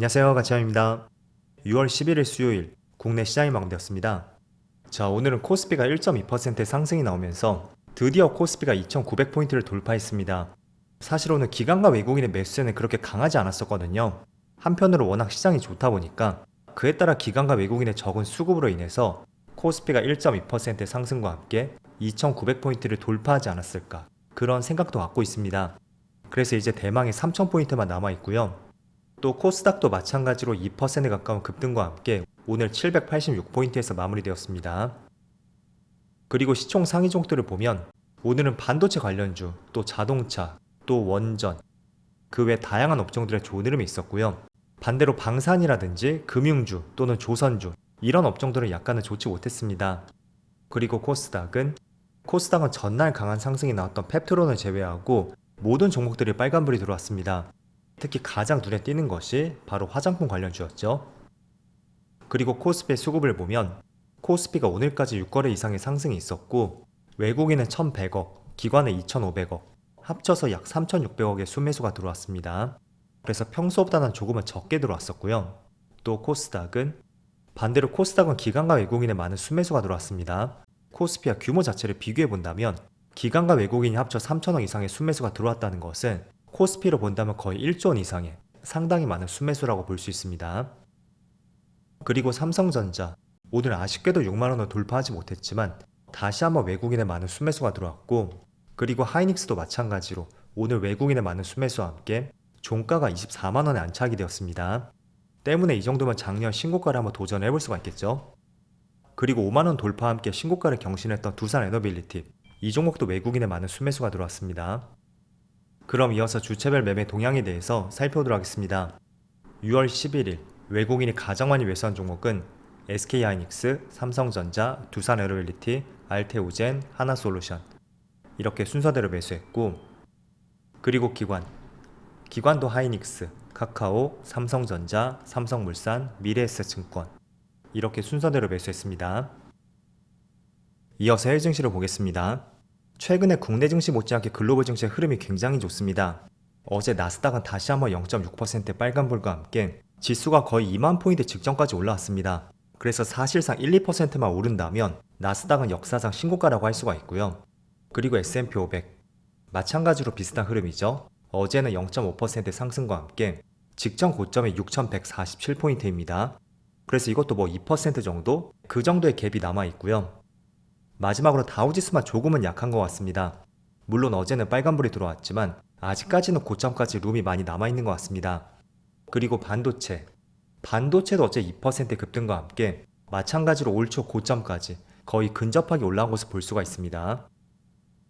안녕하세요 가치아입니다. 6월 11일 수요일 국내 시장이 마감되었습니다. 자 오늘은 코스피가 1.2%의 상승이 나오면서 드디어 코스피가 2900포인트를 돌파했습니다. 사실 오늘 기관과 외국인의 매수세는 그렇게 강하지 않았었거든요. 한편으로 워낙 시장이 좋다 보니까 그에 따라 기관과 외국인의 적은 수급으로 인해서 코스피가 1.2%의 상승과 함께 2900포인트를 돌파하지 않았을까 그런 생각도 갖고 있습니다. 그래서 이제 대망의 3000포인트만 남아있고요 또 코스닥도 마찬가지로 2%에 가까운 급등과 함께 오늘 786포인트에서 마무리되었습니다. 그리고 시총 상위 종들을 보면 오늘은 반도체 관련주, 또 자동차, 또 원전, 그 외 다양한 업종들의 좋은 흐름이 있었고요. 반대로 방산이라든지 금융주 또는 조선주 이런 업종들은 약간은 좋지 못했습니다. 그리고 코스닥은 코스닥은 전날 강한 상승이 나왔던 펩트론을 제외하고 모든 종목들이 빨간불이 들어왔습니다. 특히 가장 눈에 띄는 것이 바로 화장품 관련주였죠. 그리고 코스피의 수급을 보면 코스피가 오늘까지 6거래 이상의 상승이 있었고 외국인은 1,100억, 기관은 2,500억, 합쳐서 약 3,600억의 순매수가 들어왔습니다. 그래서 평소보다는 조금은 적게 들어왔었고요. 또 코스닥은 반대로 코스닥은 기관과 외국인의 많은 순매수가 들어왔습니다. 코스피와 규모 자체를 비교해 본다면 기관과 외국인이 합쳐 3천억 이상의 순매수가 들어왔다는 것은 코스피로 본다면 거의 1조 원 이상의 상당히 많은 순매수라고 볼 수 있습니다. 그리고 삼성전자 오늘 아쉽게도 6만 원을 돌파하지 못했지만 다시 한번 외국인의 많은 순매수가 들어왔고 그리고 하이닉스도 마찬가지로 오늘 외국인의 많은 순매수와 함께 종가가 24만 원에 안착이 되었습니다. 때문에 이 정도면 작년 신고가를 한번 도전해 볼 수가 있겠죠. 그리고 5만 원 돌파와 함께 신고가를 경신했던 두산 에너빌리티 이 종목도 외국인의 많은 순매수가 들어왔습니다. 그럼 이어서 주체별 매매 동향에 대해서 살펴보도록 하겠습니다. 6월 11일 외국인이 가장 많이 매수한 종목은 SK하이닉스, 삼성전자, 두산에어빌리티, 알테오젠, 하나솔루션 이렇게 순서대로 매수했고 그리고 기관 기관도 하이닉스, 카카오, 삼성전자, 삼성물산, 미래에셋증권 이렇게 순서대로 매수했습니다. 이어서 해외 증시를 보겠습니다. 최근에 국내 증시 못지않게 글로벌 증시의 흐름이 굉장히 좋습니다. 어제 나스닥은 다시 한번 0.6%의 빨간불과 함께 지수가 거의 2만 포인트 직전까지 올라왔습니다. 그래서 사실상 1, 2%만 오른다면 나스닥은 역사상 신고가라고 할 수가 있고요. 그리고 S&P 500 마찬가지로 비슷한 흐름이죠. 어제는 0.5%의 상승과 함께 직전 고점이 6,147포인트입니다. 그래서 이것도 뭐 2% 정도? 그 정도의 갭이 남아 있고요. 마지막으로 다우지수만 조금은 약한 것 같습니다. 물론 어제는 빨간불이 들어왔지만 아직까지는 고점까지 룸이 많이 남아있는 것 같습니다. 그리고 반도체. 반도체도 어제 2% 급등과 함께 마찬가지로 올 초 고점까지 거의 근접하게 올라온 것을 볼 수가 있습니다.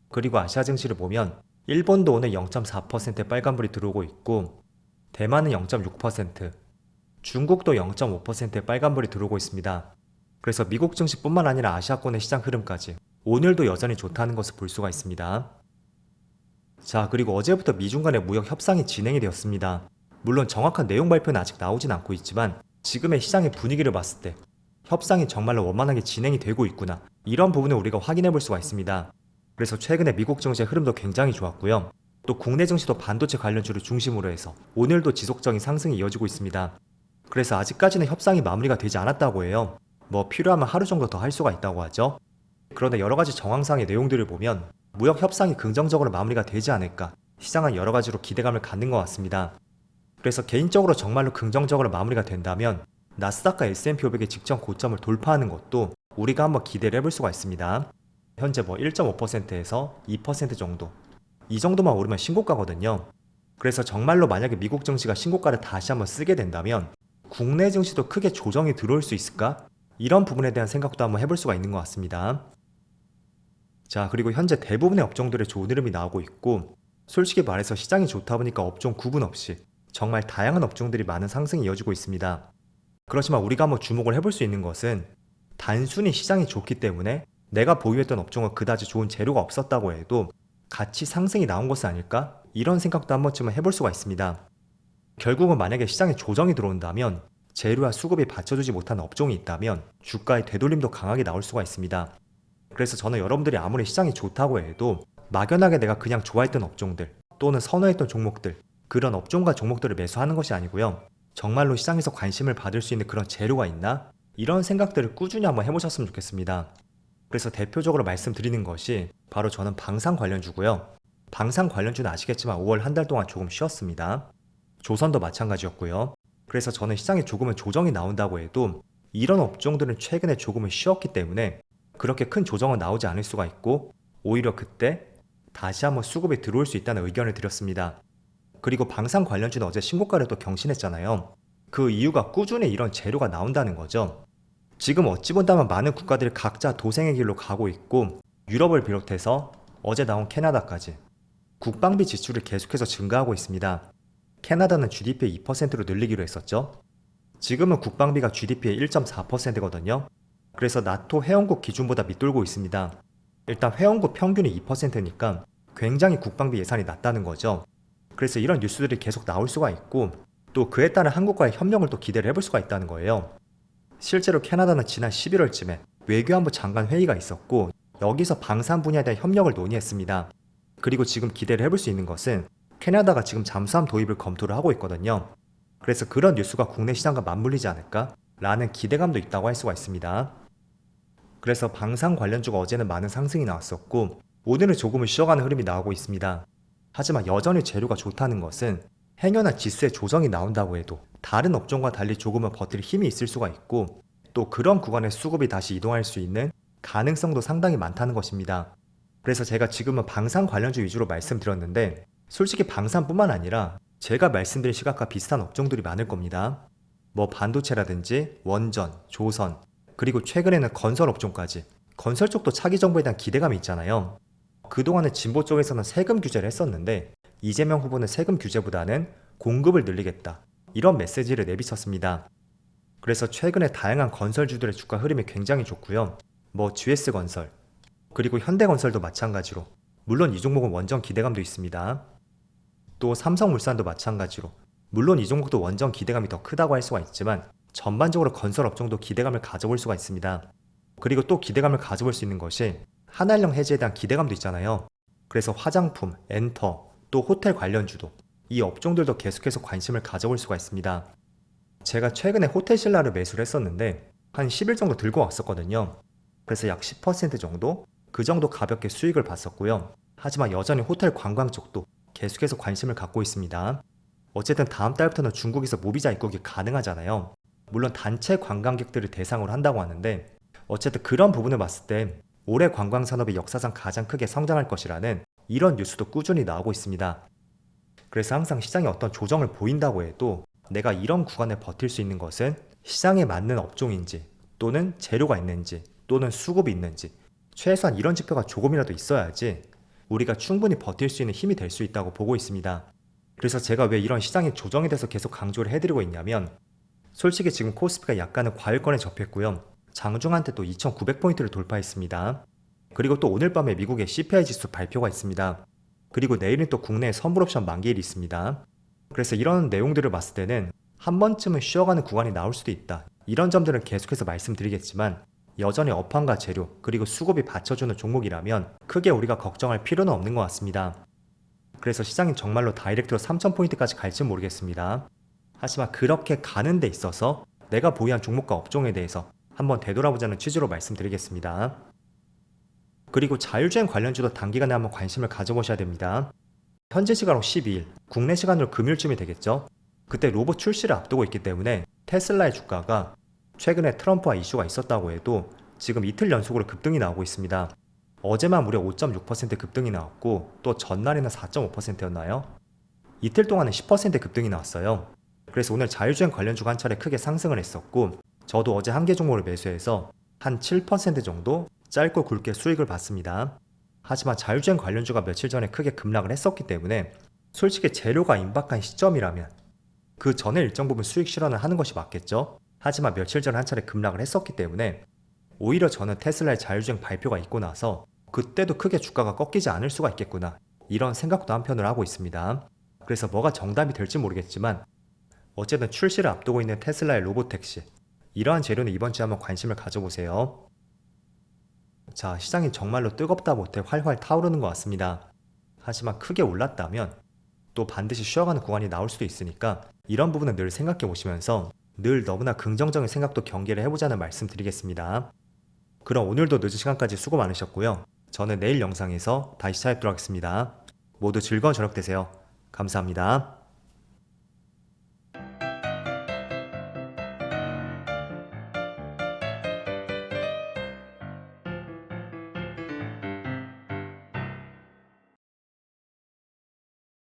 그리고 아시아 증시를 보면 일본도 오늘 0.4%의 빨간불이 들어오고 있고 대만은 0.6%, 중국도 0.5%의 빨간불이 들어오고 있습니다. 그래서 미국 증시뿐만 아니라 아시아권의 시장 흐름까지 오늘도 여전히 좋다는 것을 볼 수가 있습니다. 자, 그리고 어제부터 미중 간의 무역 협상이 진행이 되었습니다. 물론 정확한 내용 발표는 아직 나오진 않고 있지만 지금의 시장의 분위기를 봤을 때 협상이 정말로 원만하게 진행이 되고 있구나. 이런 부분을 우리가 확인해 볼 수가 있습니다. 그래서 최근에 미국 증시의 흐름도 굉장히 좋았고요. 또 국내 증시도 반도체 관련주를 중심으로 해서 오늘도 지속적인 상승이 이어지고 있습니다. 그래서 아직까지는 협상이 마무리가 되지 않았다고 해요. 뭐 필요하면 하루 정도 더 할 수가 있다고 하죠. 그런데 여러 가지 정황상의 내용들을 보면 무역 협상이 긍정적으로 마무리가 되지 않을까 시장은 여러 가지로 기대감을 갖는 것 같습니다. 그래서 개인적으로 정말로 긍정적으로 마무리가 된다면 나스닥과 S&P 500의 직전 고점을 돌파하는 것도 우리가 한번 기대를 해볼 수가 있습니다. 현재 뭐 1.5%에서 2% 정도 이 정도만 오르면 신고가거든요. 그래서 정말로 만약에 미국 증시가 신고가를 다시 한번 쓰게 된다면 국내 증시도 크게 조정이 들어올 수 있을까? 이런 부분에 대한 생각도 한번 해볼 수가 있는 것 같습니다. 자, 그리고 현재 대부분의 업종들의 좋은 흐름이 나오고 있고, 솔직히 말해서 시장이 좋다 보니까 업종 구분 없이 정말 다양한 업종들이 많은 상승이 이어지고 있습니다. 그렇지만 우리가 한번 주목을 해볼 수 있는 것은 단순히 시장이 좋기 때문에 내가 보유했던 업종은 그다지 좋은 재료가 없었다고 해도 같이 상승이 나온 것은 아닐까? 이런 생각도 한 번쯤은 해볼 수가 있습니다. 결국은 만약에 시장에 조정이 들어온다면 재료와 수급이 받쳐주지 못하는 업종이 있다면 주가의 되돌림도 강하게 나올 수가 있습니다. 그래서 저는 여러분들이 아무리 시장이 좋다고 해도 막연하게 내가 그냥 좋아했던 업종들 또는 선호했던 종목들 그런 업종과 종목들을 매수하는 것이 아니고요. 정말로 시장에서 관심을 받을 수 있는 그런 재료가 있나? 이런 생각들을 꾸준히 한번 해보셨으면 좋겠습니다. 그래서 대표적으로 말씀드리는 것이 바로 저는 방산 관련주고요. 방산 관련주는 아시겠지만 5월 한 달 동안 조금 쉬었습니다. 조선도 마찬가지였고요. 그래서 저는 시장에 조금은 조정이 나온다고 해도 이런 업종들은 최근에 조금은 쉬었기 때문에 그렇게 큰 조정은 나오지 않을 수가 있고 오히려 그때 다시 한번 수급이 들어올 수 있다는 의견을 드렸습니다. 그리고 방산 관련주는 어제 신고가를 또 경신했잖아요. 그 이유가 꾸준히 이런 재료가 나온다는 거죠. 지금 어찌 본다면 많은 국가들이 각자 도생의 길로 가고 있고 유럽을 비롯해서 어제 나온 캐나다까지 국방비 지출을 계속해서 증가하고 있습니다. 캐나다는 GDP의 2%로 늘리기로 했었죠. 지금은 국방비가 GDP의 1.4%거든요. 그래서 나토 회원국 기준보다 밑돌고 있습니다. 일단 회원국 평균이 2%니까 굉장히 국방비 예산이 낮다는 거죠. 그래서 이런 뉴스들이 계속 나올 수가 있고 또 그에 따른 한국과의 협력을 또 기대를 해볼 수가 있다는 거예요. 실제로 캐나다는 지난 11월쯤에 외교안보 장관 회의가 있었고 여기서 방산 분야에 대한 협력을 논의했습니다. 그리고 지금 기대를 해볼 수 있는 것은 캐나다가 지금 잠수함 도입을 검토를 하고 있거든요. 그래서 그런 뉴스가 국내 시장과 맞물리지 않을까? 라는 기대감도 있다고 할 수가 있습니다. 그래서 방산 관련주가 어제는 많은 상승이 나왔었고 오늘은 조금은 쉬어가는 흐름이 나오고 있습니다. 하지만 여전히 재료가 좋다는 것은 행여나 지수의 조정이 나온다고 해도 다른 업종과 달리 조금은 버틸 힘이 있을 수가 있고 또 그런 구간에 수급이 다시 이동할 수 있는 가능성도 상당히 많다는 것입니다. 그래서 제가 지금은 방산 관련주 위주로 말씀드렸는데 솔직히 방산뿐만 아니라 제가 말씀드린 시각과 비슷한 업종들이 많을 겁니다. 뭐 반도체라든지 원전, 조선, 그리고 최근에는 건설 업종까지 건설 쪽도 차기 정부에 대한 기대감이 있잖아요. 그동안은 진보 쪽에서는 세금 규제를 했었는데 이재명 후보는 세금 규제보다는 공급을 늘리겠다. 이런 메시지를 내비쳤습니다. 그래서 최근에 다양한 건설주들의 주가 흐름이 굉장히 좋고요. 뭐 GS건설, 그리고 현대건설도 마찬가지로 물론 이 종목은 원전 기대감도 있습니다. 또 삼성물산도 마찬가지로 물론 이 종목도 원전 기대감이 더 크다고 할 수가 있지만 전반적으로 건설 업종도 기대감을 가져볼 수가 있습니다. 그리고 또 기대감을 가져볼 수 있는 것이 한한령 해지에 대한 기대감도 있잖아요. 그래서 화장품, 엔터, 또 호텔 관련주도 이 업종들도 계속해서 관심을 가져볼 수가 있습니다. 제가 최근에 호텔 신라를 매수를 했었는데 한 10일 정도 들고 왔었거든요. 그래서 약 10% 정도 그 정도 가볍게 수익을 봤었고요. 하지만 여전히 호텔 관광 쪽도 계속해서 관심을 갖고 있습니다. 어쨌든 다음 달부터는 중국에서 모비자 입국이 가능하잖아요. 물론 단체 관광객들을 대상으로 한다고 하는데 어쨌든 그런 부분을 봤을 때 올해 관광 산업이 역사상 가장 크게 성장할 것이라는 이런 뉴스도 꾸준히 나오고 있습니다. 그래서 항상 시장에 어떤 조정을 보인다고 해도 내가 이런 구간에 버틸 수 있는 것은 시장에 맞는 업종인지 또는 재료가 있는지 또는 수급이 있는지 최소한 이런 지표가 조금이라도 있어야지 우리가 충분히 버틸 수 있는 힘이 될 수 있다고 보고 있습니다. 그래서 제가 왜 이런 시장의 조정에 대해서 계속 강조를 해드리고 있냐면 솔직히 지금 코스피가 약간은 과열권에 접했고요. 장중한테 또 2,900포인트를 돌파했습니다. 그리고 또 오늘 밤에 미국의 CPI 지수 발표가 있습니다. 그리고 내일은 또 국내 선불 옵션 만기일이 있습니다. 그래서 이런 내용들을 봤을 때는 한 번쯤은 쉬어가는 구간이 나올 수도 있다. 이런 점들은 계속해서 말씀드리겠지만 여전히 업황과 재료 그리고 수급이 받쳐주는 종목이라면 크게 우리가 걱정할 필요는 없는 것 같습니다. 그래서 시장이 정말로 다이렉트로 3,000포인트까지 갈지 모르겠습니다. 하지만 그렇게 가는 데 있어서 내가 보유한 종목과 업종에 대해서 한번 되돌아보자는 취지로 말씀드리겠습니다. 그리고 자율주행 관련주도 단기간에 한번 관심을 가져보셔야 됩니다. 현재 시간으로 12일, 국내 시간으로 금요일쯤이 되겠죠. 그때 로봇 출시를 앞두고 있기 때문에 테슬라의 주가가 최근에 트럼프와 이슈가 있었다고 해도 지금 이틀 연속으로 급등이 나오고 있습니다. 어제만 무려 5.6% 급등이 나왔고 또 전날에는 4.5%였나요? 이틀 동안은 10% 급등이 나왔어요. 그래서 오늘 자율주행 관련주가 한 차례 크게 상승을 했었고 저도 어제 한 개 종목을 매수해서 한 7% 정도 짧고 굵게 수익을 봤습니다. 하지만 자율주행 관련주가 며칠 전에 크게 급락을 했었기 때문에 솔직히 재료가 임박한 시점이라면 그 전에 일정 부분 수익 실현을 하는 것이 맞겠죠. 하지만 며칠 전에 한 차례 급락을 했었기 때문에 오히려 저는 테슬라의 자율주행 발표가 있고 나서 그때도 크게 주가가 꺾이지 않을 수가 있겠구나 이런 생각도 한편으로 하고 있습니다. 그래서 뭐가 정답이 될지 모르겠지만 어쨌든 출시를 앞두고 있는 테슬라의 로보택시 이러한 재료는 이번 주에 한번 관심을 가져보세요. 자, 시장이 정말로 뜨겁다 못해 활활 타오르는 것 같습니다. 하지만 크게 올랐다면 또 반드시 쉬어가는 구간이 나올 수도 있으니까 이런 부분은 늘 생각해 보시면서 늘 너무나 긍정적인 생각도 경계를 해보자는 말씀 드리겠습니다. 그럼 오늘도 늦은 시간까지 수고 많으셨고요. 저는 내일 영상에서 다시 찾아뵙도록 하겠습니다. 모두 즐거운 저녁 되세요. 감사합니다.